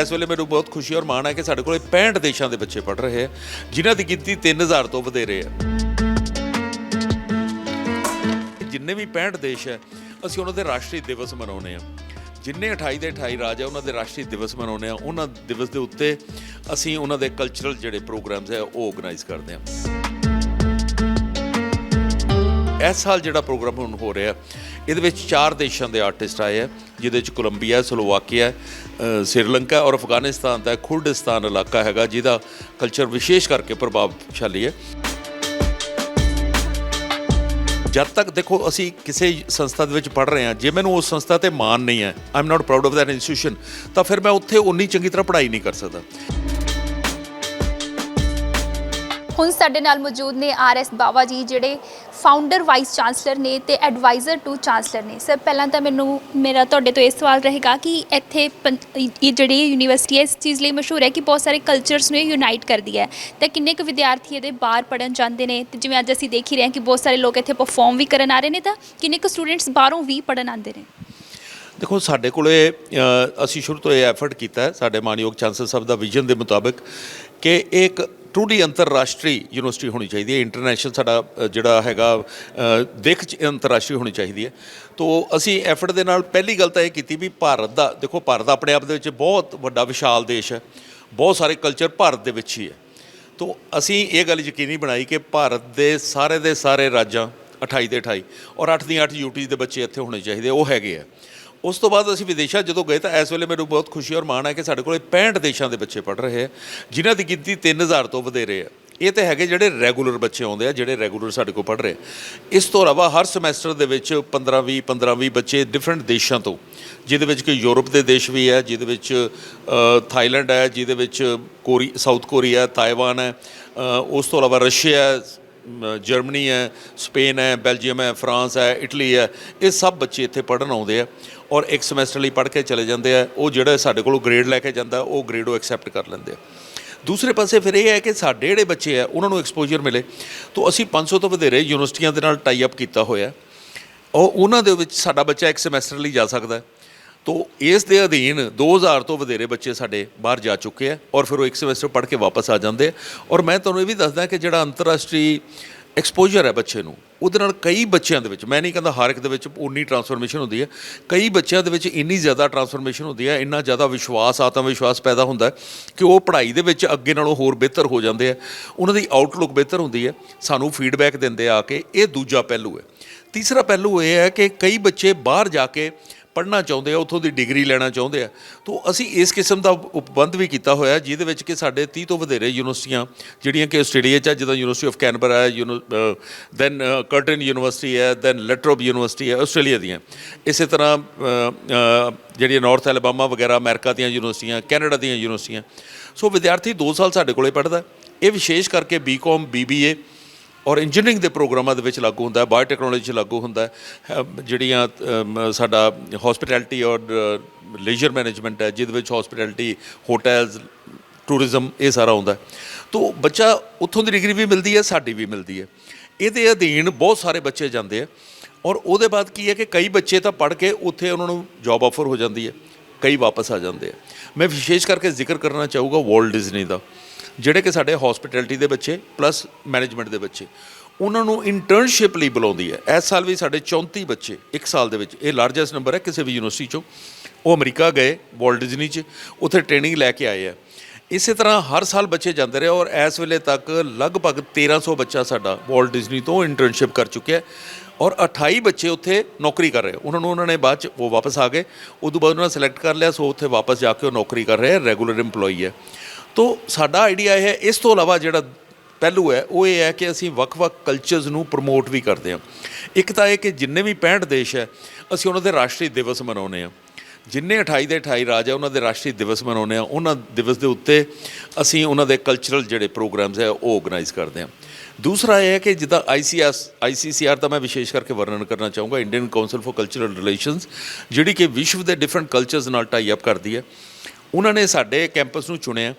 ਇਸ ਵੇਲੇ ਮੈਨੂੰ ਬਹੁਤ ਖੁਸ਼ੀ ਔਰ ਮਾਣ ਹੈ ਕਿ ਸਾਡੇ ਕੋਲੇ 65 ਦੇਸ਼ਾਂ ਦੇ ਬੱਚੇ ਪੜ੍ਹ ਰਹੇ ਆ, ਜਿਨ੍ਹਾਂ ਦੀ ਗਿਣਤੀ 3000 ਤੋਂ ਵਧੇਰੇ ਹੈ। ਜਿੰਨੇ ਵੀ 65 ਦੇਸ਼ ਹੈ, ਅਸੀਂ ਉਹਨਾਂ ਦੇ ਰਾਸ਼ਟਰੀ ਦਿਵਸ ਮਨਾਉਂਦੇ ਆ ਜਿੰਨੇ 28 ਦੇ 28 ਰਾਜ ਹੈ, ਉਹਨਾਂ ਦੇ ਰਾਸ਼ਟਰੀ ਦਿਵਸ ਮਨਾਉਂਦੇ ਆ ਉਹਨਾਂ ਦਿਵਸ ਦੇ ਉੱਤੇ ਅਸੀਂ ਉਹਨਾਂ ਦੇ ਕਲਚਰਲ ਜਿਹੜੇ ਪ੍ਰੋਗਰਾਮਸ ਹੈ, ਉਹ ਆਰਗੇਨਾਈਜ਼ ਕਰਦੇ ਆ ਇਸ ਸਾਲ ਜਿਹੜਾ ਪ੍ਰੋਗਰਾਮ ਹੁਣ ਹੋ ਰਿਹਾ, ਇਹਦੇ ਵਿੱਚ ਚਾਰ ਦੇਸ਼ਾਂ ਦੇ ਆਰਟਿਸਟ ਆਏ ਆ, ਜਿਹਦੇ ਵਿੱਚ ਕੋਲੰਬੀਆ, ਸਲੋਵਾਕੀਆ ਸ੍ਰੀਲੰਕਾ ਔਰ ਅਫਗਾਨਿਸਤਾਨ ਦਾ ਖੁਰਡਿਸਤਾਨ ਇਲਾਕਾ ਹੈਗਾ, ਜਿਹਦਾ ਕਲਚਰ ਵਿਸ਼ੇਸ਼ ਕਰਕੇ ਪ੍ਰਭਾਵਸ਼ਾਲੀ ਹੈ। ਜਦ ਤੱਕ ਦੇਖੋ, ਅਸੀਂ ਕਿਸੇ ਸੰਸਥਾ ਦੇ ਵਿੱਚ ਪੜ੍ਹ ਰਹੇ ਹਾਂ, ਜੇ ਮੈਨੂੰ ਉਸ ਸੰਸਥਾ ਤੇ ਮਾਣ ਨਹੀਂ ਹੈ I am not proud of that institution ਤਾਂ ਫਿਰ ਮੈਂ ਉੱਥੇ ਉਨੀ ਚੰਗੀ ਤਰ੍ਹਾਂ ਪੜ੍ਹਾਈ ਨਹੀਂ ਕਰ ਸਕਦਾ। ਹੁਣ ਸਾਡੇ ਨਾਲ ਮੌਜੂਦ ਨੇ ਆਰ ਐਸ ਬਾਵਾ ਜੀ ਜਿਹੜੇ ਫਾਊਂਡਰ ਵਾਈਸ ਚਾਂਸਲਰ ਨੇ ਤੇ ਐਡਵਾਈਜ਼ਰ ਟੂ ਚਾਂਸਲਰ ਨੇ। ਸਰ ਪਹਿਲਾਂ ਤਾਂ ਮੈਨੂੰ ਮੇਰਾ ਤੁਹਾਡੇ ਤੋਂ ਇਹ ਸਵਾਲ ਰਹੇਗਾ ਕਿ ਇੱਥੇ ਪੰ- ਇਹ ਜਿਹੜੀ ਯੂਨੀਵਰਸਿਟੀ ਹੈ ਇਸ ਚੀਜ਼ ਲਈ ਮਸ਼ਹੂਰ ਹੈ ਕਿ ਬਹੁਤ ਸਾਰੇ ਕਲਚਰਸ ਨੂੰ ਯੂਨਾਈਟ ਕਰਦੀ ਹੈ। ਤਾਂ ਕਿੰਨੇ ਕੁ ਵਿਦਿਆਰਥੀ ਇਹਦੇ ਬਾਹਰ ਪੜਨ ਜਾਂਦੇ ਨੇ? ਤੇ ਜਿਵੇਂ ਅੱਜ ਅਸੀਂ ਦੇਖ ਹੀ ਰਹੇ ਹਾਂ ਕਿ ਬਹੁਤ ਸਾਰੇ ਲੋਕ ਇੱਥੇ ਪਰਫਾਰਮ ਵੀ ਕਰਨ ਆ ਰਹੇ ਨੇ ਤਾਂ ਕਿੰਨੇ ਕੁ ਸਟੂਡੈਂਟਸ ਬਾਹਰੋਂ ਵੀ ਪੜਨ ਆਉਂਦੇ ਨੇ? ਦੇਖੋ ਸਾਡੇ ਕੋਲੇ ਅ, ਅਸੀਂ ਸ਼ੁਰੂ ਤੋਂ ਇਹ ਐਫਰਟ ਕੀਤਾ ਹੈ ਸਾਡੇ ਮਾਨਯੋਗ ਚਾਂਸਲਰ ਸਾਹਿਬ ਦਾ ਵਿਜ਼ਨ ਦੇ ਮੁਤਾਬਕ ਕਿ ਇਹ ਇੱਕ ਟਰੂਲੀ ਅੰਤਰਰਾਸ਼ਟਰੀ ਯੂਨੀਵਰਸਿਟੀ ਹੋਣੀ ਚਾਹੀਦੀ ਹੈ। ਇੰਟਰਨੈਸ਼ਨਲ ਸਾਡਾ ਜਿਹੜਾ ਹੈਗਾ ਅ, ਦਿੱਖ ਚ ਅੰਤਰਰਾਸ਼ਟਰੀ ਹੋਣੀ ਚਾਹੀਦੀ ਹੈ। ਤੋਂ ਅਸੀਂ ਐਫਰਟ ਦੇ ਨਾਲ ਪਹਿਲੀ ਗੱਲ ਤਾਂ ਇਹ ਕੀਤੀ ਵੀ ਭਾਰਤ ਦਾ ਦੇਖੋ ਭਾਰਤ ਆਪਣੇ ਆਪ ਦੇ ਵਿੱਚ ਬਹੁਤ ਵੱਡਾ ਵਿਸ਼ਾਲ ਦੇਸ਼ ਹੈ। ਬਹੁਤ ਸਾਰੇ ਕਲਚਰ ਭਾਰਤ ਦੇ ਵਿੱਚ ਹੀ ਹੈ। ਤੋਂ ਅਸੀਂ ਇਹ ਗੱਲ ਯਕੀਨੀ ਬਣਾਈ ਕਿ ਭਾਰਤ ਦੇ ਸਾਰੇ ਦੇ ਸਾਰੇ ਰਾਜਾਂ 28 ਦੇ 28 ਔਰ 8 ਦੀਆਂ 8 ਯੂਟੀਜ਼ ਦੇ ਬੱਚੇ ਇੱਥੇ ਹੋਣੇ ਚਾਹੀਦੇ ਉਹ ਹੈਗੇ ਆ। ਉਸ ਤੋਂ ਬਾਅਦ ਅਸੀਂ ਵਿਦੇਸ਼ਾਂ ਜਦੋਂ ਗਏ ਤਾਂ ਇਸ ਵੇਲੇ ਮੈਨੂੰ ਬਹੁਤ ਖੁਸ਼ੀ ਔਰ ਮਾਣ ਹੈ ਕਿ ਸਾਡੇ ਕੋਲੇ 65 ਦੇਸ਼ਾਂ ਦੇ ਬੱਚੇ ਪੜ੍ਹ ਰਹੇ ਆ, ਜਿਨ੍ਹਾਂ ਦੀ ਗਿਣਤੀ 3000 ਤੋਂ ਵਧੇਰੇ ਹੈ ਇਹ ਤੇ ਹੈਗੇ ਜਿਹੜੇ ਰੈਗੂਲਰ ਬੱਚੇ ਆਉਂਦੇ ਆ, ਜਿਹੜੇ ਰੈਗੂਲਰ ਸਾਡੇ ਕੋਲ ਪੜ੍ਹ ਰਹੇ ਇਸ ਤੋਂ ਇਲਾਵਾ ਹਰ ਸਮੈਸਟਰ ਦੇ ਵਿੱਚ 15 20 15 20 ਬੱਚੇ ਡਿਫਰੈਂਟ ਦੇਸ਼ਾਂ ਤੋਂ, ਜਿਹਦੇ ਵਿੱਚ ਕਿ ਯੂਰਪ ਦੇ ਦੇਸ਼ ਵੀ ਹੈ, ਜਿਹਦੇ ਵਿੱਚ ਥਾਈਲੈਂਡ ਹੈ, ਜਿਹਦੇ ਵਿੱਚ ਕੋਰੀ, ਸਾਊਥ ਕੋਰੀਆ ਤਾਈਵਾਨ ਹੈ ਉਸ ਤੋਂ ਇਲਾਵਾ ਰਸ਼ੀਆ ਜਰਮਨੀ ਹੈ, ਸਪੇਨ ਹੈ, ਬੈਲਜੀਅਮ ਹੈ, ਫਰਾਂਸ ਹੈ, ਇਟਲੀ ਹੈ, ਇਹ ਸਭ ਬੱਚੇ ਇੱਥੇ ਪੜ੍ਹਨ ਆਉਂਦੇ ਆ ਔਰ ਇੱਕ ਸਮੈਸਟਰ ਲਈ ਪੜ੍ਹ ਕੇ ਚਲੇ ਜਾਂਦੇ ਆ। ਉਹ ਜਿਹੜਾ ਸਾਡੇ ਕੋਲੋਂ ਗ੍ਰੇਡ ਲੈ ਕੇ ਜਾਂਦਾ, ਉਹ ਗ੍ਰੇਡ ਉਹ ਐਕਸੈਪਟ ਕਰ ਲੈਂਦੇ ਆ। ਦੂਸਰੇ ਪਾਸੇ ਫਿਰ ਇਹ ਹੈ ਕਿ ਸਾਡੇ ਜਿਹੜੇ ਬੱਚੇ ਆ, ਉਹਨਾਂ ਨੂੰ ਐਕਸਪੋਜ਼ਰ ਮਿਲੇ। ਤੋਂ ਅਸੀਂ 500 ਤੋਂ ਵਧੇਰੇ ਯੂਨੀਵਰਸਿਟੀਆਂ ਦੇ ਨਾਲ ਟਾਈ ਅਪ ਕੀਤਾ ਹੋਇਆ। ਉਹ ਉਹਨਾਂ ਦੇ ਵਿੱਚ ਸਾਡਾ ਬੱਚਾ ਇੱਕ ਸਮੈਸਟਰ ਲਈ ਜਾ ਸਕਦਾ ਹੈ। ਤੋ ਇਸ ਦੇ ਅਧੀਨ 2000 ਤੋਂ ਵਧੇਰੇ ਬੱਚੇ ਸਾਡੇ ਬਾਹਰ ਜਾ ਚੁੱਕੇ ਆ ਔਰ ਫਿਰ ਉਹ ਇੱਕ ਸਮੈਸਟਰ ਪੜ੍ਹ ਕੇ ਵਾਪਸ ਆ ਜਾਂਦੇ ਆ। ਔਰ ਮੈਂ ਤੁਹਾਨੂੰ ਇਹ ਵੀ ਦੱਸਦਾ ਕਿ ਜਿਹੜਾ ਅੰਤਰਰਾਸ਼ਟਰੀ ਐਕਸਪੋਜ਼ਰ ਹੈ ਬੱਚੇ ਨੂੰ, ਉਹਦੇ ਨਾਲ ਕਈ ਬੱਚਿਆਂ ਦੇ ਵਿੱਚ, ਮੈਂ ਨਹੀਂ ਕਹਿੰਦਾ ਹਰ ਇੱਕ ਦੇ ਵਿੱਚ ਉਨੀ ਟਰਾਂਸਫਰਮੇਸ਼ਨ ਹੁੰਦੀ ਹੈ, ਕਈ ਬੱਚਿਆਂ ਦੇ ਵਿੱਚ ਇੰਨੀ ਜ਼ਿਆਦਾ ਟਰਾਂਸਫਰਮੇਸ਼ਨ ਹੁੰਦੀ ਹੈ, ਇੰਨਾ ਜ਼ਿਆਦਾ ਵਿਸ਼ਵਾਸ ਆਤਮ ਵਿਸ਼ਵਾਸ ਪੈਦਾ ਹੁੰਦਾ ਕਿ ਉਹ ਪੜ੍ਹਾਈ ਦੇ ਵਿੱਚ ਅੱਗੇ ਨਾਲੋਂ ਹੋਰ ਬਿਹਤਰ ਹੋ ਜਾਂਦੇ ਆ। ਉਹਨਾਂ ਦੀ ਆਊਟਲੁੱਕ ਬਿਹਤਰ ਹੁੰਦੀ ਹੈ, ਸਾਨੂੰ ਫੀਡਬੈਕ ਦਿੰਦੇ ਆ ਕੇ, ਇਹ ਦੂਜਾ ਪਹਿਲੂ ਹੈ। ਤੀਸਰਾ ਪਹਿਲੂ ਇਹ ਹੈ ਕਿ ਕਈ ਬੱਚੇ ਬਾਹਰ ਜਾ ਕੇ ਪੜ੍ਹਨਾ ਚਾਹੁੰਦੇ ਆ, ਉੱਥੋਂ ਦੀ ਡਿਗਰੀ ਲੈਣਾ ਚਾਹੁੰਦੇ ਆ। ਤੋਂ ਅਸੀਂ ਇਸ ਕਿਸਮ ਦਾ ਉਪਬੰਧ ਵੀ ਕੀਤਾ ਹੋਇਆ, ਜਿਹਦੇ ਵਿੱਚ ਕਿ ਸਾਡੇ 30 ਤੋਂ ਵਧੇਰੇ ਯੂਨੀਵਰਸਿਟੀਆਂ, ਜਿਹੜੀਆਂ ਕਿ ਆਸਟ੍ਰੇਲੀਆ 'ਚ ਜਿੱਦਾਂ ਯੂਨੀਵਰਸਿਟੀ ਆਫ ਕੈਨਬਰਾ ਹੈ ਦੈਨ ਕਰਟਨ ਯੂਨੀਵਰਸਿਟੀ ਹੈ ਦੈਨ ਲੈਟਰੋਬ ਯੂਨੀਵਰਸਿਟੀ ਹੈ, ਆਸਟ੍ਰੇਲੀਆ ਦੀਆਂ। ਇਸੇ ਤਰ੍ਹਾਂ ਜਿਹੜੀਆਂ ਨਾਰਥ ਐਲਬਾਮਾ ਵਗੈਰਾ ਅਮਰੀਕਾ ਦੀਆਂ ਯੂਨੀਵਰਸਿਟੀਆਂ ਕੈਨੇਡਾ ਦੀਆਂ ਯੂਨੀਵਰਸਿਟੀਆਂ। ਸੋ ਵਿਦਿਆਰਥੀ 2 ਸਾਲ ਸਾਡੇ ਕੋਲੇ ਪੜ੍ਹਦਾ, ਇਹ ਵਿਸ਼ੇਸ਼ ਕਰਕੇ ਬੀਕਾਮ ਬੀਬੀਏ ਔਰ ਇੰਜੀਨੀਅਰਿੰਗ ਦੇ ਪ੍ਰੋਗਰਾਮਾਂ ਦੇ ਵਿੱਚ ਲਾਗੂ ਹੁੰਦਾ ਹੈ ਬਾਇਓਟੈਕਨੋਲੋਜੀ 'ਚ ਲਾਗੂ ਹੁੰਦਾ ਹੈ ਜਿਹੜੀਆਂ ਸਾਡਾ ਹਸਪਿਟੈਲਿਟੀ ਔਰ ਲੇਜ਼ਰ ਮੈਨੇਜਮੈਂਟ ਹੈ, ਜਿਹਦੇ ਵਿੱਚ ਹਸਪਿਟੈਲਿਟੀ ਹੋਟਲਸ ਟੂਰਿਜ਼ਮ ਇਹ ਸਾਰਾ ਆਉਂਦਾ ਹੈ। ਤੋ ਬੱਚਾ ਉੱਥੋਂ ਦੀ ਡਿਗਰੀ ਵੀ ਮਿਲਦੀ ਹੈ, ਸਾਡੀ ਵੀ ਮਿਲਦੀ ਹੈ। ਇਹਦੇ ਅਧੀਨ ਬਹੁਤ ਸਾਰੇ ਬੱਚੇ ਜਾਂਦੇ ਆ ਔਰ ਉਹਦੇ ਬਾਅਦ ਕੀ ਹੈ ਕਿ ਕਈ ਬੱਚੇ ਤਾਂ ਪੜ੍ਹ ਕੇ ਉੱਥੇ ਉਹਨਾਂ ਨੂੰ ਜੌਬ ਆਫਰ ਹੋ ਜਾਂਦੀ ਹੈ, ਕਈ ਵਾਪਸ ਆ ਜਾਂਦੇ ਆ ਮੈਂ ਵਿਸ਼ੇਸ਼ ਕਰਕੇ ਜ਼ਿਕਰ ਕਰਨਾ ਚਾਹੂੰਗਾ ਵਾਲਟ ਡਿਜ਼ਨੀ ਦਾ। ਜਿਹੜੇ ਕਿ ਸਾਡੇ ਹਸਪਿਟੈਲਿਟੀ ਦੇ ਬੱਚੇ ਪਲੱਸ ਮੈਨੇਜਮੈਂਟ ਦੇ ਬੱਚੇ, ਉਹਨਾਂ ਨੂੰ ਇੰਟਰਨਸ਼ਿਪ ਲਈ ਬੁਲਾਉਂਦੀ ਹੈ। ਇਸ ਸਾਲ ਵੀ ਸਾਡੇ 34 ਬੱਚੇ, ਇੱਕ ਸਾਲ ਦੇ ਵਿੱਚ, ਇਹ ਲਾਰਜੈਸਟ ਨੰਬਰ ਹੈ ਕਿਸੇ ਵੀ ਯੂਨੀਵਰਸਿਟੀ ਚੋਂ। ਉਹ ਅਮਰੀਕਾ ਗਏ ਵਾਲਟ ਡਿਜ਼ਨੀ 'ਚ, ਉੱਥੇ ਟ੍ਰੇਨਿੰਗ ਲੈ ਕੇ ਆਏ ਆ। ਇਸੇ ਤਰ੍ਹਾਂ ਹਰ ਸਾਲ ਬੱਚੇ ਜਾਂਦੇ ਰਹੇ ਔਰ ਇਸ ਵੇਲੇ ਤੱਕ ਲਗਭਗ 1300 ਬੱਚਾ ਸਾਡਾ ਵਾਲਟ ਡਿਜ਼ਨੀ ਤੋਂ ਇੰਟਰਨਸ਼ਿਪ ਕਰ ਚੁੱਕਿਆ ਔਰ 28 ਬੱਚੇ ਉੱਥੇ ਨੌਕਰੀ ਕਰ ਰਹੇ ਉਹਨਾਂ ਨੂੰ ਉਹਨਾਂ ਨੇ ਬਾਅਦ ਚ ਉਹ ਵਾਪਸ ਆ ਗਏ। ਉਦੋਂ ਬਾਅਦ ਉਹਨਾਂ ਨੇ ਸਿਲੈਕਟ ਕਰ ਲਿਆ, ਸੋ ਉੱਥੇ ਵਾਪਸ ਜਾ ਕੇ ਉਹ ਨੌਕਰੀ ਕਰ ਰਹੇ ਰੈਗੂਲਰ EMPLOYE ਹੈ। ਤੋਂ ਸਾਡਾ ਆਈਡੀਆ ਇਹ ਹੈ, ਇਸ ਤੋਂ ਇਲਾਵਾ ਜਿਹੜਾ ਪਹਿਲੂ ਹੈ, ਉਹ ਇਹ ਹੈ ਕਿ ਅਸੀਂ ਵੱਖ-ਵੱਖ ਕਲਚਰਸ ਨੂੰ ਪ੍ਰਮੋਟ ਵੀ ਕਰਦੇ ਹਾਂ। ਇੱਕ ਤਾਂ ਇਹ ਕਿ ਜਿੰਨੇ ਵੀ 65 ਦੇਸ਼ ਹੈ, ਅਸੀਂ ਉਹਨਾਂ ਦੇ ਰਾਸ਼ਟਰੀ ਦਿਵਸ ਮਨਾਉਂਦੇ ਹਾਂ। ਜਿੰਨੇ 28 ਦੇ 28 ਰਾਜ ਹੈ, ਉਹਨਾਂ ਦੇ ਰਾਸ਼ਟਰੀ ਦਿਵਸ ਮਨਾਉਂਦੇ ਆ ਉਹਨਾਂ ਦਿਵਸ ਦੇ ਉੱਤੇ ਅਸੀਂ ਉਹਨਾਂ ਦੇ ਕਲਚਰਲ ਜਿਹੜੇ ਪ੍ਰੋਗਰਾਮਸ ਹੈ, ਉਹ ਆਰਗੇਨਾਈਜ਼ ਕਰਦੇ ਹਾਂ। ਦੂਸਰਾ ਇਹ ਹੈ ਕਿ ਜਿੱਦਾਂ ਆਈਸੀਐਸ ਆਈਸੀਸੀਆਰ ਦਾ ਮੈਂ ਵਿਸ਼ੇਸ਼ ਕਰਕੇ ਵਰਣਨ ਕਰਨਾ ਚਾਹੂੰਗਾ Indian Council for Cultural Relations ਜਿਹੜੀ ਕਿ ਵਿਸ਼ਵ ਦੇ ਡਿਫਰੈਂਟ ਕਲਚਰਸ ਨਾਲ ਟਾਈ ਅਪ ਕਰਦੀ ਹੈ। ਉਹਨਾਂ ਨੇ ਸਾਡੇ ਕੈਂਪਸ ਨੂੰ ਚੁਣਿਆ।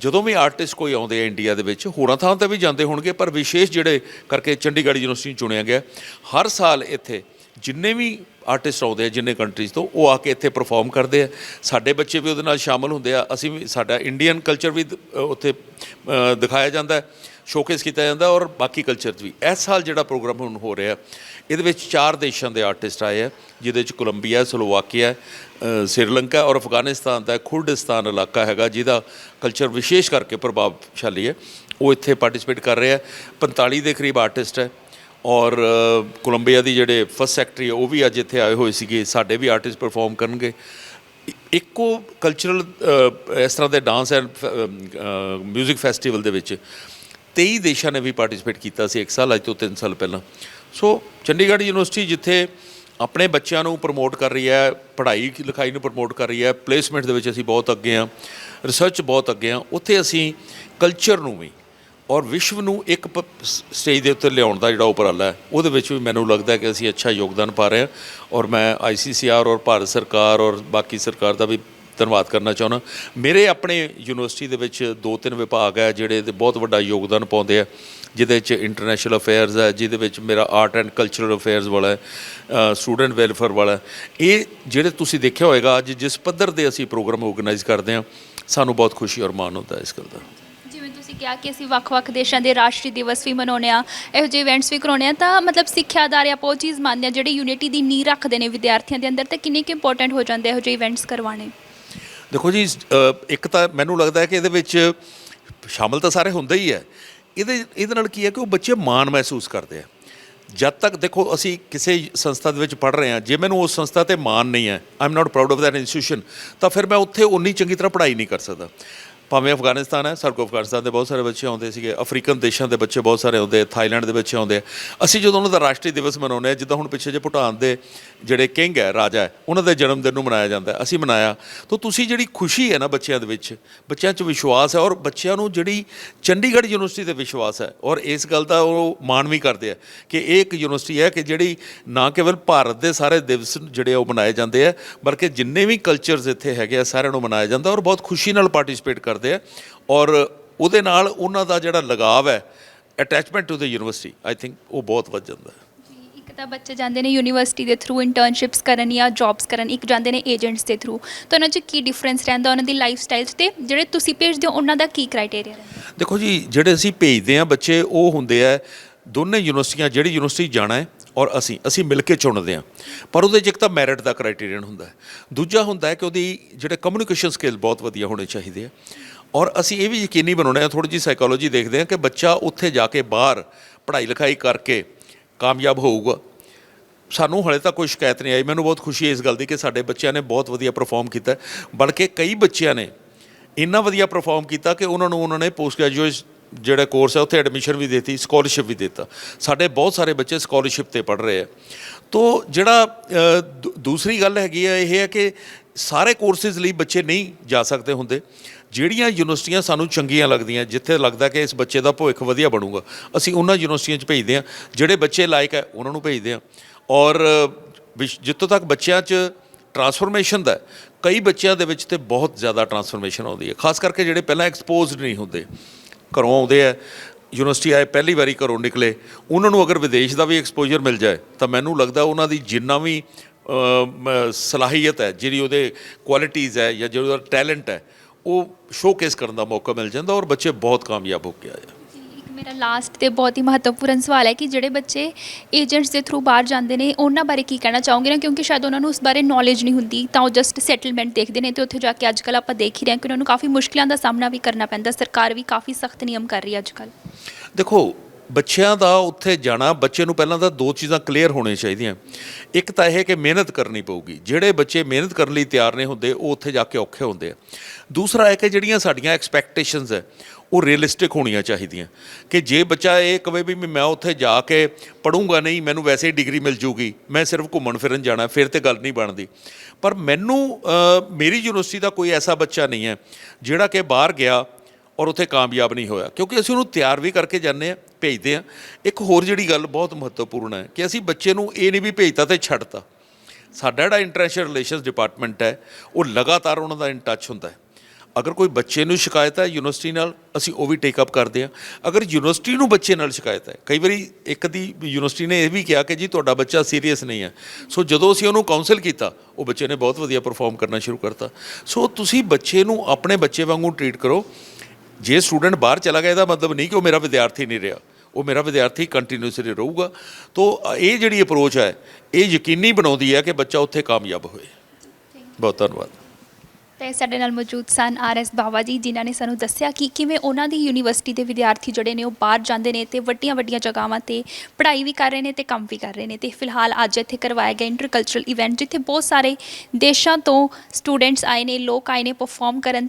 ਜਦੋਂ ਵੀ ਆਰਟਿਸਟ ਕੋਈ ਆਉਂਦੇ ਆ ਇੰਡੀਆ ਦੇ ਵਿੱਚ, ਹੋਰਾਂ ਥਾਂ ਤੇ ਵੀ ਜਾਂਦੇ ਹੋਣਗੇ, ਪਰ ਵਿਸ਼ੇਸ਼ ਜਿਹੜੇ ਕਰਕੇ ਚੰਡੀਗੜ੍ਹ ਯੂਨੀਵਰਸਿਟੀ ਨੂੰ ਚੁਣਿਆ ਗਿਆ। ਹਰ ਸਾਲ ਇੱਥੇ ਜਿੰਨੇ ਵੀ ਆਰਟਿਸਟ ਆਉਂਦੇ ਆ, ਜਿੰਨੇ ਕੰਟਰੀਜ਼ ਤੋਂ, ਉਹ ਆ ਕੇ ਇੱਥੇ ਪਰਫਾਰਮ ਕਰਦੇ ਆ। ਸਾਡੇ ਬੱਚੇ ਵੀ ਉਹਦੇ ਨਾਲ ਸ਼ਾਮਲ ਹੁੰਦੇ ਆ। ਅਸੀਂ ਵੀ, ਸਾਡਾ ਇੰਡੀਅਨ ਕਲਚਰ ਵੀ ਉੱਥੇ ਦਿਖਾਇਆ ਜਾਂਦਾ ਹੈ। ਸ਼ੋਕੇਸ ਕੀਤਾ ਜਾਂਦਾ ਔਰ ਬਾਕੀ ਕਲਚਰ 'ਚ ਵੀ। ਇਸ ਸਾਲ ਜਿਹੜਾ ਪ੍ਰੋਗਰਾਮ ਹੁਣ ਹੋ ਰਿਹਾ, ਇਹਦੇ ਵਿੱਚ ਚਾਰ ਦੇਸ਼ਾਂ ਦੇ ਆਰਟਿਸਟ ਆਏ ਆ, ਜਿਹਦੇ 'ਚ ਕੋਲੰਬੀਆ, ਸਲੋਵਾਕੀਆ ਸ੍ਰੀਲੰਕਾ ਔਰ ਅਫਗਾਨਿਸਤਾਨ ਦਾ ਖੁਰਡਿਸਤਾਨ ਇਲਾਕਾ ਹੈਗਾ, ਜਿਹਦਾ ਕਲਚਰ ਵਿਸ਼ੇਸ਼ ਕਰਕੇ ਪ੍ਰਭਾਵਸ਼ਾਲੀ ਹੈ। ਉਹ ਇੱਥੇ ਪਾਰਟਿਸਿਪੇਟ ਕਰ ਰਿਹਾ। ਆ 45 ਦੇ ਕਰੀਬ ਆਰਟਿਸਟ ਹੈ ਔਰ ਕੋਲੰਬੀਆ ਦੀ ਜਿਹੜੇ ਫਸਟ ਸੈਕਟਰੀ ਉਹ ਵੀ ਅੱਜ ਇੱਥੇ ਆਏ ਹੋਏ ਸੀਗੇ। ਸਾਡੇ ਵੀ ਆਰਟਿਸਟ ਪਰਫਾਰਮ ਕਰਨਗੇ। ਇੱਕੋ ਕਲਚਰਲ ਇਸ ਤਰ੍ਹਾਂ ਦੇ ਡਾਂਸ ਐਂਡ 뮤직 ਫੈਸਟੀਵਲ ਦੇ ਵਿੱਚ 23 ਦੇਸ਼ਾਂ ਨੇ ਵੀ ਪਾਰਟਿਸਿਪੇਟ ਕੀਤਾ ਸੀ, ਇੱਕ ਸਾਲ ਅੱਜ ਤੋਂ 3 ਸਾਲ ਪਹਿਲਾਂ। ਸੋ ਚੰਡੀਗੜ੍ਹ ਯੂਨੀਵਰਸਿਟੀ ਜਿੱਥੇ ਆਪਣੇ ਬੱਚਿਆਂ ਨੂੰ ਪ੍ਰਮੋਟ ਕਰ ਰਹੀ ਹੈ, ਪੜ੍ਹਾਈ ਲਿਖਾਈ ਨੂੰ ਪ੍ਰਮੋਟ ਕਰ ਰਹੀ ਹੈ ਪਲੇਸਮੈਂਟ ਦੇ ਵਿੱਚ ਅਸੀਂ ਬਹੁਤ ਅੱਗੇ ਹਾਂ ਰਿਸਰਚ ਬਹੁਤ ਅੱਗੇ ਹਾਂ, ਉੱਥੇ ਅਸੀਂ ਕਲਚਰ ਨੂੰ ਵੀ ਔਰ ਵਿਸ਼ਵ ਨੂੰ ਇੱਕ ਪ- ਸਟੇਜ ਦੇ ਉੱਤੇ ਲਿਆਉਣ ਦਾ ਜਿਹੜਾ ਉਪਰਾਲਾ ਹੈ, ਉਹਦੇ ਵਿੱਚ ਵੀ ਮੈਨੂੰ ਲੱਗਦਾ ਕਿ ਅਸੀਂ ਅੱਛਾ ਯੋਗਦਾਨ ਪਾ ਰਹੇ ਹਾਂ ਔਰ ਮੈਂ ਆਈਸੀਸੀਆਰ ਔਰ ਭਾਰਤ ਸਰਕਾਰ ਔਰ ਬਾਕੀ ਸਰਕਾਰ ਦਾ ਵੀ ਧੰਨਵਾਦ ਕਰਨਾ ਚਾਹੁੰਦਾ। ਮੇਰੇ ਆਪਣੇ ਯੂਨੀਵਰਸਿਟੀ ਦੇ ਵਿੱਚ ਦੋ ਤਿੰਨ ਵਿਭਾਗ ਹੈ, ਜਿਹੜੇ ਤੇ ਬਹੁਤ ਵੱਡਾ ਯੋਗਦਾਨ ਪਾਉਂਦੇ ਆ, ਜਿਹਦੇ ਵਿੱਚ ਇੰਟਰਨੈਸ਼ਨਲ ਅਫੇਅਰਸ ਹੈ, ਜਿਹਦੇ ਵਿੱਚ ਮੇਰਾ ਆਰਟ ਐਂਡ ਕਲਚਰਲ ਅਫੇਅਰਸ ਵਾਲਾ ਹੈ ਸਟੂਡੈਂਟ ਵੈਲਫੇਅਰ ਵਾਲਾ ਇਹ ਜਿਹੜੇ ਤੁਸੀਂ ਦੇਖਿਆ ਹੋਵੇਗਾ ਅੱਜ ਜਿਸ ਪੱਧਰ ਦੇ ਅਸੀਂ ਪ੍ਰੋਗਰਾਮ ਆਰਗੇਨਾਈਜ਼ ਕਰਦੇ ਹਾਂ, ਸਾਨੂੰ ਬਹੁਤ ਖੁਸ਼ੀ ਔਰ ਮਾਣ ਹੁੰਦਾ ਇਸ ਗੱਲ ਦਾ। ਜਿਵੇਂ ਤੁਸੀਂ ਕਿਹਾ ਕਿ ਅਸੀਂ ਵੱਖ-ਵੱਖ ਦੇਸ਼ਾਂ ਦੇ ਰਾਸ਼ਟਰੀ ਦਿਵਸ ਵੀ ਮਨਾਉਂਦੇ ਆ ਇਹੋ ਜਿਹੇ ਇਵੈਂਟਸ ਵੀ ਕਰਾਉਂਦੇ ਆ ਤਾਂ ਮਤਲਬ ਸਿੱਖਿਆ ਅਦਾਰੇ ਆਪਾਂ ਚੀਜ਼ ਮੰਨਦੇ ਆ ਜਿਹੜੇ ਯੂਨਿਟੀ ਦੀ ਨੀਂਹ ਰੱਖਦੇ ਨੇ ਵਿਦਿਆਰਥੀਆਂ ਦੇ ਅੰਦਰ, ਤਾਂ ਕਿੰਨੇ ਕੁ ਇੰਪੋਰਟੈਂਟ ਹੋ ਜਾਂਦੇ ਇਹੋ ਜਿਹੇ ਇਵੈਂਟਸ ਕਰਵਾਉਣੇ? ਦੇਖੋ ਜੀ ਇੱਕ ਤਾਂ ਮੈਨੂੰ ਲੱਗਦਾ ਹੈ ਕਿ ਇਹਦੇ ਵਿੱਚ ਸ਼ਾਮਲ ਤਾਂ ਸਾਰੇ ਹੁੰਦੇ ਹੀ ਹੈ। ਇਹਦੇ ਇਹਦੇ ਨਾਲ ਕੀ ਹੈ ਕਿ ਉਹ ਬੱਚੇ ਮਾਣ ਮਹਿਸੂਸ ਕਰਦੇ ਆ। ਜਦ ਤੱਕ ਦੇਖੋ, ਅਸੀਂ ਕਿਸੇ ਸੰਸਥਾ ਦੇ ਵਿੱਚ ਪੜ ਰਹੇ ਹਾਂ, ਜੇ ਮੈਨੂੰ ਉਸ ਸੰਸਥਾ ਤੇ ਮਾਣ ਨਹੀਂ ਹੈ I am not proud of that institution ਤਾਂ ਫਿਰ ਮੈਂ ਉੱਥੇ ਉਨੀ ਚੰਗੀ ਤਰ੍ਹਾਂ ਪੜ੍ਹਾਈ ਨਹੀਂ ਕਰ ਸਕਦਾ। ਭਾਵੇਂ ਅਫਗਾਨਿਸਤਾਨ ਹੈ, ਸਾਡੇ ਕੋਲ ਅਫਗਾਨਿਸਤਾਨ ਦੇ ਬਹੁਤ ਸਾਰੇ ਬੱਚੇ ਆਉਂਦੇ ਸੀਗੇ, ਅਫਰੀਕਨ ਦੇਸ਼ਾਂ ਦੇ ਬੱਚੇ ਬਹੁਤ ਸਾਰੇ ਆਉਂਦੇ, ਥਾਈਲੈਂਡ ਦੇ ਬੱਚੇ ਆਉਂਦੇ ਆ। ਅਸੀਂ ਜਦੋਂ ਉਹਨਾਂ ਦਾ ਰਾਸ਼ਟਰੀ ਦਿਵਸ ਮਨਾਉਂਦੇ ਆ, ਜਿੱਦਾਂ ਹੁਣ ਪਿੱਛੇ ਜੇ ਭੂਟਾਨ ਦੇ ਜਿਹੜੇ ਕਿੰਗ ਹੈ, ਰਾਜਾ ਹੈ, ਉਹਨਾਂ ਦੇ ਜਨਮ ਦਿਨ ਨੂੰ ਮਨਾਇਆ ਜਾਂਦਾ ਅਸੀਂ ਮਨਾਇਆ। ਤਾਂ ਤੁਸੀਂ ਜਿਹੜੀ ਖੁਸ਼ੀ ਹੈ ਨਾ ਬੱਚਿਆਂ ਦੇ ਵਿੱਚ, ਬੱਚਿਆਂ 'ਚ ਵਿਸ਼ਵਾਸ ਹੈ ਔਰ ਬੱਚਿਆਂ ਨੂੰ ਜਿਹੜੀ ਚੰਡੀਗੜ੍ਹ ਯੂਨੀਵਰਸਿਟੀ ਤੇ ਵਿਸ਼ਵਾਸ ਹੈ ਔਰ ਇਸ ਗੱਲ ਦਾ ਉਹ ਮਾਣ ਵੀ ਕਰਦੇ ਆ ਕਿ ਇਹ ਇੱਕ ਯੂਨੀਵਰਸਿਟੀ ਹੈ ਕਿ ਜਿਹੜੀ ਨਾ ਕੇਵਲ ਭਾਰਤ ਦੇ ਸਾਰੇ ਦਿਵਸ ਜਿਹੜੇ ਆ ਉਹ ਮਨਾਏ ਜਾਂਦੇ ਆ, ਬਲਕਿ ਜਿੰਨੇ ਵੀ ਕਲਚਰਸ ਇੱਥੇ ਹੈਗੇ ਆ, ਸਾਰਿਆਂ ਨੂੰ ਮਨਾਇਆ ਜਾਂਦਾ ਔਰ ਬਹੁਤ ਖੁਸ਼ੀ ਨਾਲ ਪਾਰਟਿਸਿਪੇਟ ਕਰਦੇ ਆ ਔਰ ਉਹਦੇ ਨਾਲ ਉਹਨਾਂ ਦਾ ਜਿਹੜਾ ਲਗਾਵ ਹੈ attachment to the university I think ਉਹ ਬਹੁਤ ਵੱਧ ਜਾਂਦਾ ਹੈ। ਇੱਕ ਤਾਂ ਬੱਚੇ ਜਾਂਦੇ ਨੇ ਯੂਨੀਵਰਸਿਟੀ ਦੇ ਥਰੂ ਇੰਟਰਨਸ਼ਿਪਸ ਕਰਨ ਜਾਂ ਜੌਬਸ ਕਰਨ ਇੱਕ ਜਾਂਦੇ ਨੇ ਏਜੰਟਸ ਦੇ ਥਰੂ ਤਾਂ ਉਹਨਾਂ 'ਚ ਕੀ ਡਿਫਰੈਂਸ ਰਹਿੰਦਾ ਉਹਨਾਂ ਦੀ ਲਾਈਫ ਸਟਾਈਲ 'ਚ ਤੇ ਜਿਹੜੇ ਤੁਸੀਂ ਭੇਜਦੇ ਹੋ ਉਹਨਾਂ ਦਾ ਕੀ ਕ੍ਰਾਈਟੇਰੀਆ ਰਹਿੰਦਾ? ਦੇਖੋ ਜੀ ਜਿਹੜੇ ਅਸੀਂ ਭੇਜਦੇ ਆ ਬੱਚੇ ਉਹ ਹੁੰਦੇ ਆ ਦੋਨੇ ਯੂਨੀਵਰਸਿਟੀਆਂ ਜਿਹੜੀ ਯੂਨੀਵਰਸਿਟੀ ਜਾਣਾ ਹੈ ਔਰ ਅਸੀਂ ਅਸੀਂ ਮਿਲ ਕੇ ਚੁਣਦੇ ਹਾਂ। ਪਰ ਉਹਦੇ 'ਚ ਇੱਕ ਤਾਂ ਮੈਰਿਟ ਦਾ ਕ੍ਰਾਈਟੇਰੀਅਨ ਹੁੰਦਾ ਹੈ। ਦੂਜਾ ਹੁੰਦਾ ਹੈ ਕਿ ਉਹਦੀ ਜਿਹੜੇ ਕਮਿਊਨੀਕੇਸ਼ਨ ਸਕਿੱਲ ਬਹੁਤ ਵਧੀਆ ਹੋਣੇ ਚਾਹੀਦੇ ਆ। ਔਰ ਅਸੀਂ ਇਹ ਵੀ ਯਕੀਨੀ ਬਣਾਉਣੇ ਆ ਥੋੜੀ ਜੀ ਸਾਈਕੋਲੋਜੀ ਦੇਖਦੇ ਹਾਂ ਕਿ ਬੱਚਾ ਉੱਥੇ ਜਾ ਕੇ ਬਾਹਰ ਪੜ੍ਹਾਈ ਲਿਖਾਈ ਕਰਕੇ ਕਾਮਯਾਬ ਹੋਊਗਾ। ਸਾਨੂੰ ਹਲੇ ਤੱਕ ਕੋਈ ਸ਼ਿਕਾਇਤ ਨਹੀਂ ਆਈ। ਮੈਨੂੰ ਬਹੁਤ ਖੁਸ਼ੀ ਹੈ ਇਸ ਗੱਲ ਦੀ ਕਿ ਸਾਡੇ ਬੱਚਿਆਂ ਨੇ ਬਹੁਤ ਵਧੀਆ ਪਰਫਾਰਮ ਕੀਤਾ ਬਲਕਿ ਕਈ ਬੱਚਿਆਂ ਨੇ ਇੰਨਾ ਵਧੀਆ ਪਰਫਾਰਮ ਕੀਤਾ ਕਿ ਉਹਨਾਂ ਨੂੰ, ਉਹਨਾਂ ਨੇ ਪੋਸਟ ਗ੍ਰੈਜੂਏਟ ਜਿਹੜਾ ਕੋਰਸ ਹੈ, ਉੱਥੇ ਐਡਮਿਸ਼ਨ ਵੀ ਦਿੱਤੀ ਸਕਾਲਰਸ਼ਿਪ ਵੀ ਦਿੱਤਾ। ਸਾਡੇ ਬਹੁਤ ਸਾਰੇ ਬੱਚੇ ਸਕਾਲਰਸ਼ਿਪ ਤੇ ਪੜ੍ਹ ਰਹੇ ਆ। ਤੋ ਜਿਹੜਾ ਦੂ- ਦੂਸਰੀ ਗੱਲ ਹੈਗੀ ਆ, ਇਹ ਹੈ ਕਿ ਸਾਰੇ ਕੋਰਸਿਸ ਲਈ ਬੱਚੇ ਨਹੀਂ ਜਾ ਸਕਦੇ ਹੁੰਦੇ। ਜਿਹੜੀਆਂ ਯੂਨੀਵਰਸਿਟੀਆਂ ਸਾਨੂੰ ਚੰਗੀਆਂ ਲੱਗਦੀਆਂ, ਜਿੱਥੇ ਲੱਗਦਾ ਕਿ ਇਸ ਬੱਚੇ ਦਾ ਭਵਿੱਖ ਵਧੀਆ ਬਣੂਗਾ, ਅਸੀਂ ਉਹਨਾਂ ਯੂਨੀਵਰਸਿਟੀਆਂ 'ਚ ਭੇਜਦੇ ਹਾਂ। ਜਿਹੜੇ ਬੱਚੇ ਲਾਇਕ ਹੈ, ਉਹਨਾਂ ਨੂੰ ਭੇਜਦੇ ਹਾਂ। ਔਰ, ਵਿਸ਼- ਜਿੱਥੋਂ ਤੱਕ ਬੱਚਿਆਂ 'ਚ ਟਰਾਂਸਫਰਮੇਸ਼ਨ ਦਾ ਕਈ ਬੱਚਿਆਂ ਦੇ ਵਿੱਚ ਤੇ ਬਹੁਤ ਜ਼ਿਆਦਾ ਟਰਾਂਸਫਰਮੇਸ਼ਨ ਆਉਂਦੀ ਹੈ। ਖਾਸ ਕਰਕੇ ਜਿਹੜੇ ਪਹਿਲਾਂ ਐਕਸਪੋਜ਼ਡ ਨਹੀਂ ਹੁੰਦੇ। ਘਰੋਂ ਆਉਂਦੇ ਆ ਯੂਨੀਵਰਸਿਟੀ ਆਏ ਪਹਿਲੀ ਵਾਰੀ ਘਰੋਂ ਨਿਕਲੇ ਉਹਨਾਂ ਨੂੰ ਅਗਰ ਵਿਦੇਸ਼ ਦਾ ਵੀ ਐਕਸਪੋਜ਼ਰ ਮਿਲ ਜਾਏ ਤਾਂ ਮੈਨੂੰ ਲੱਗਦਾ ਉਹਨਾਂ ਦੀ ਜਿੰਨਾ ਵੀ ਅ, ਸਲਾਹੀਅਤ ਹੈ ਜਿਹੜੀ ਉਹਦੇ ਕੁਆਲਿਟੀਜ਼ ਹੈ ਜਾਂ ਜਿਹੜਾ ਉਹਦਾ ਟੈਲੈਂਟ ਹੈ ਉਹ ਸ਼ੋਕੇਸ ਕਰਨ ਦਾ ਮੌਕਾ ਮਿਲ ਜਾਂਦਾ ਔਰ ਬੱਚੇ ਬਹੁਤ ਕਾਮਯਾਬ ਹੋ ਕੇ ਆਏ ਆ। ਮੇਰਾ ਲਾਸਟ ਤੇ ਬਹੁਤ ਹੀ ਮਹੱਤਵਪੂਰਨ ਸਵਾਲ ਹੈ ਕਿ ਜਿਹੜੇ ਬੱਚੇ ਏਜੰਟਸ ਦੇ ਥਰੂ ਬਾਹਰ ਜਾਂਦੇ ਨੇ, ਉਹਨਾਂ ਬਾਰੇ ਕੀ ਕਹਿਣਾ ਚਾਹੋਗੇ ਨਾ? ਕਿਉਂਕਿ ਸ਼ਾਇਦ ਉਹਨਾਂ ਨੂੰ ਉਸ ਬਾਰੇ ਨੌਲੇਜ ਨਹੀਂ ਹੁੰਦੀ, ਤਾਂ ਉਹ ਜਸਟ ਸੈਟਲਮੈਂਟ ਦੇਖਦੇ ਨੇ ਤੇ ਉੱਥੇ ਜਾ ਕੇ ਅੱਜਕੱਲ ਆਪਾਂ ਦੇਖ ਹੀ ਰਹੇ ਹਾਂ ਕਿ ਉਹਨਾਂ ਨੂੰ ਕਾਫੀ ਮੁਸ਼ਕਿਲਾਂ ਦਾ ਸਾਹਮਣਾ ਵੀ ਕਰਨਾ ਪੈਂਦਾ, ਸਰਕਾਰ ਵੀ ਕਾਫੀ ਸਖਤ ਨਿਯਮ ਕਰ ਰਹੀ ਹੈ ਅੱਜਕੱਲ ਦੇਖੋ, ਬੱਚਿਆਂ ਦਾ ਉੱਥੇ ਜਾਣਾ, ਬੱਚੇ ਨੂੰ ਪਹਿਲਾਂ ਤਾਂ ਦੋ ਚੀਜ਼ਾਂ ਕਲੀਅਰ ਹੋਣੀਆਂ ਚਾਹੀਦੀਆਂ। ਇੱਕ ਤਾਂ ਇਹ ਕਿ ਮਿਹਨਤ ਕਰਨੀ ਪਊਗੀ। ਜਿਹੜੇ ਬੱਚੇ ਮਿਹਨਤ ਕਰਨ ਲਈ ਤਿਆਰ ਨਹੀਂ ਹੁੰਦੇ, ਉਹ ਉੱਥੇ ਜਾ ਕੇ ਔਖੇ ਹੁੰਦੇ ਆ। ਦੂਸਰਾ ਹੈ ਕਿ ਜਿਹੜੀਆਂ ਸਾਡੀਆਂ ਐਕਸਪੈਕਟੇਸ਼ਨਸ ਹੈ ਉਹ ਰੀਅਲਿਸਟਿਕ ਹੋਣੀਆਂ ਚਾਹੀਦੀਆਂ। ਕਿ ਜੇ ਬੱਚਾ ਇਹ ਕਵੇ ਵੀ ਮੈਂ ਉੱਥੇ ਜਾ ਕੇ ਪੜੂੰਗਾ ਨਹੀਂ, ਮੈਨੂੰ ਵੈਸੇ ਹੀ ਡਿਗਰੀ ਮਿਲ ਜੂਗੀ, ਮੈਂ ਸਿਰਫ ਘੁੰਮਣ ਫਿਰਨ ਜਾਣਾ, ਫਿਰ ਤੇ ਗੱਲ ਨਹੀਂ ਬਣਦੀ। ਪਰ ਮੈਨੂੰ ਮੇਰੀ ਯੂਨੀਵਰਸਿਟੀ ਦਾ ਕੋਈ ਐਸਾ ਬੱਚਾ ਨਹੀਂ ਹੈ, ਜਿਹੜਾ ਕਿ ਬਾਹਰ ਗਿਆ ਔਰ ਉੱਥੇ ਕਾਮਯਾਬ ਨਹੀਂ ਹੋਇਆ। ਕਿਉਂਕਿ ਅਸੀਂ ਉਹਨੂੰ ਤਿਆਰ ਵੀ ਕਰਕੇ ਜਾਂਦੇ ਆ ਭੇਜਦੇ ਆ ਇੱਕ ਹੋਰ ਜਿਹੜੀ ਗੱਲ ਬਹੁਤ ਮਹੱਤਵਪੂਰਨ ਹੈ ਕਿ ਅਸੀਂ ਬੱਚੇ ਨੂੰ ਇਹ ਨਹੀਂ ਵੀ ਭੇਜਤਾ ਤੇ ਛੱਡਤਾ। ਸਾਡਾ ਜਿਹੜਾ ਇੰਟਰਨੈਸ਼ਨਲ ਰਿਲੇਸ਼ਨਸ ਡਿਪਾਰਟਮੈਂਟ ਹੈ, ਉਹ ਲਗਾਤਾਰ ਉਹਨਾਂ ਦਾ ਇਨ ਟੱਚ ਹੁੰਦਾ ਹੈ। ਅਗਰ ਕੋਈ ਬੱਚੇ ਨੂੰ ਸ਼ਿਕਾਇਤ ਹੈ ਯੂਨੀਵਰਸਿਟੀ ਨਾਲ ਅਸੀਂ ਉਹ ਵੀ ਟੇਕ ਅਪ ਕਰਦੇ ਹਾਂ। ਅਗਰ ਯੂਨੀਵਰਸਿਟੀ ਨੂੰ ਬੱਚੇ ਨਾਲ ਸ਼ਿਕਾਇਤ ਹੈ ਕਈ ਵਾਰੀ ਇੱਕ ਦੀ ਯੂਨੀਵਰਸਿਟੀ ਨੇ ਇਹ ਵੀ ਕਿਹਾ ਕਿ ਜੀ ਤੁਹਾਡਾ ਬੱਚਾ ਸੀਰੀਅਸ ਨਹੀਂ ਹੈ। ਸੋ ਜਦੋਂ ਅਸੀਂ ਉਹਨੂੰ ਕਾਉਂਸਲ ਕੀਤਾ ਉਹ ਬੱਚੇ ਨੇ ਬਹੁਤ ਵਧੀਆ ਪਰਫਾਰਮ ਕਰਨਾ ਸ਼ੁਰੂ ਕਰਤਾ। ਸੋ ਤੁਸੀਂ ਬੱਚੇ ਨੂੰ ਆਪਣੇ ਬੱਚੇ ਵਾਂਗੂ ਟਰੀਟ ਕਰੋ। ਜੇ ਸਟੂਡੈਂਟ ਬਾਹਰ ਚਲਾ ਗਿਆ ਇਹਦਾ ਮਤਲਬ ਨਹੀਂ ਕਿ ਉਹ ਮੇਰਾ ਵਿਦਿਆਰਥੀ ਨਹੀਂ ਰਿਹਾ। ਉਹ ਮੇਰਾ ਵਿਦਿਆਰਥੀ ਕੰਟੀਨਿਊਸਲੀ ਰਹੂਗਾ। ਤੋਂ ਇਹ ਜਿਹੜੀ ਅਪਰੋਚ ਹੈ ਇਹ ਯਕੀਨੀ ਬਣਾਉਂਦੀ ਹੈ ਕਿ ਬੱਚਾ ਉੱਥੇ ਕਾਮਯਾਬ ਹੋਏ। ਬਹੁਤ ਧੰਨਵਾਦ। ਤੇ ਸਾਡੇ ਨਾਲ ਮੌਜੂਦ ਸਨ ਆਰ ਐਸ ਬਾਵਾ ਜੀ, ਜਿਨ੍ਹਾਂ ਨੇ ਸਾਨੂੰ ਦੱਸਿਆ ਕਿ ਕਿਵੇਂ ਉਹਨਾਂ ਦੀ ਯੂਨੀਵਰਸਿਟੀ ਦੇ ਵਿਦਿਆਰਥੀ ਜਿਹੜੇ ਨੇ ਉਹ ਬਾਹਰ ਜਾਂਦੇ ਨੇ ਤੇ ਵੱਡੀਆਂ ਵੱਡੀਆਂ ਜਗ੍ਹਾਵਾਂ ਤੇ ਪੜ੍ਹਾਈ ਵੀ ਕਰ ਰਹੇ ਨੇ ਤੇ ਕੰਮ ਵੀ ਕਰ ਰਹੇ ਨੇ ਤੇ ਫਿਲਹਾਲ ਅੱਜ ਇੱਥੇ ਕਰਵਾਇਆ ਗਿਆ ਇੰਟਰਕਲਚਰਲ ਇਵੈਂਟ ਜਿੱਥੇ ਬਹੁਤ ਸਾਰੇ ਦੇਸ਼ਾਂ ਤੋਂ ਸਟੂਡੈਂਟਸ ਆਏ ਨੇ, ਲੋਕ ਆਏ ਨੇ ਪਰਫਾਰਮ ਕਰਨ